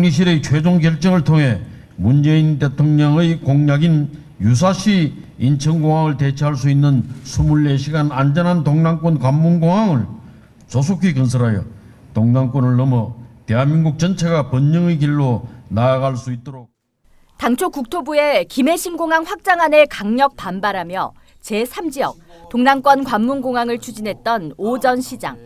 총리실의 최종 결정을 통해 문재인 대통령의 공약인 유사시 인천공항을 대체할 수 있는 24시간 안전한 동남권 관문공항을 조속히 건설하여 동남권을 넘어 대한민국 전체가 번영의 길로 나아갈 수 있도록 당초 국토부의 김해신공항 확장안에 강력 반발하며 제3지역 동남권 관문공항을 추진했던 오전 시장.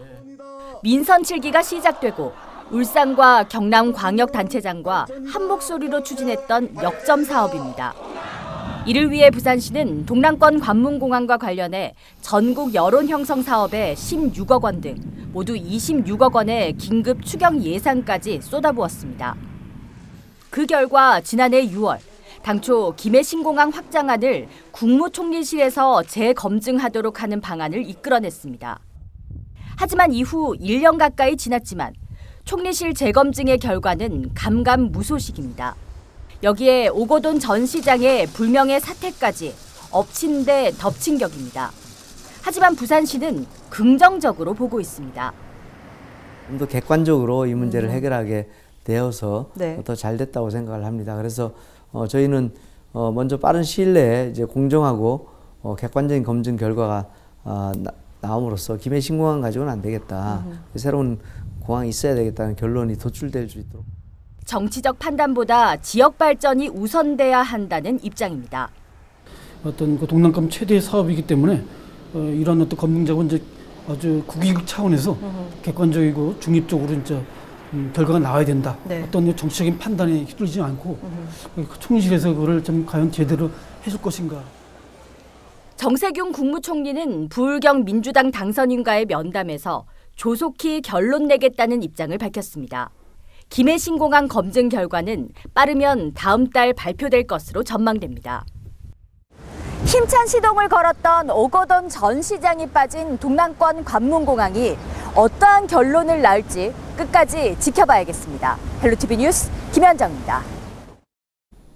민선 7기가 시작되고 울산과 경남 광역 단체장과 한 목소리로 추진했던 역점 사업입니다. 이를 위해 부산시는 동남권 관문공항과 관련해 전국 여론 형성 사업에 16억 원 등 모두 26억 원의 긴급 추경 예산까지 쏟아부었습니다. 그 결과 지난해 6월 당초 김해신공항 확장안을 국무총리실에서 재검증하도록 하는 방안을 이끌어냈습니다. 하지만 이후 1년 가까이 지났지만 총리실 재검증의 결과는 감감무소식입니다. 여기에 오고돈 전 시장의 불명예 사태까지 엎친 데 덮친 격입니다. 하지만 부산시는 긍정적으로 보고 있습니다. 좀 더 객관적으로 이 문제를 해결하게 되어서 네. 더 잘 됐다고 생각을 합니다. 그래서 어, 저희는 어, 먼저 빠른 시일 내에 이제 공정하고 어, 객관적인 검증 결과가 아, 나, 나옴으로써 김해 신공항 가지고는 안 되겠다. 새로운 공항이 있어야 되겠다는 결론이 도출될 수 있도록. 정치적 판단보다 지역 발전이 우선돼야 한다는 입장입니다. 어떤 그 동남권 최대 사업이기 때문에 어, 이런 어떤 검증작은 이제 아주 국익 차원에서 객관적이고 중립적으로 이제 음, 결과가 나와야 된다. 네. 어떤 정치적인 판단에 휘둘리지 않고 그 총리실에서 그거를 좀 과연 제대로 해줄 것인가. 정세균 국무총리는 부울경 민주당 당선인과의 면담에서 조속히 결론 내겠다는 입장을 밝혔습니다. 김해 신공항 검증 결과는 빠르면 다음 달 발표될 것으로 전망됩니다. 힘찬 시동을 걸었던 오거돈 전 시장이 빠진 동남권 관문공항이 어떠한 결론을 낳을지 끝까지 지켜봐야겠습니다. 헬로티비 뉴스 김현정입니다.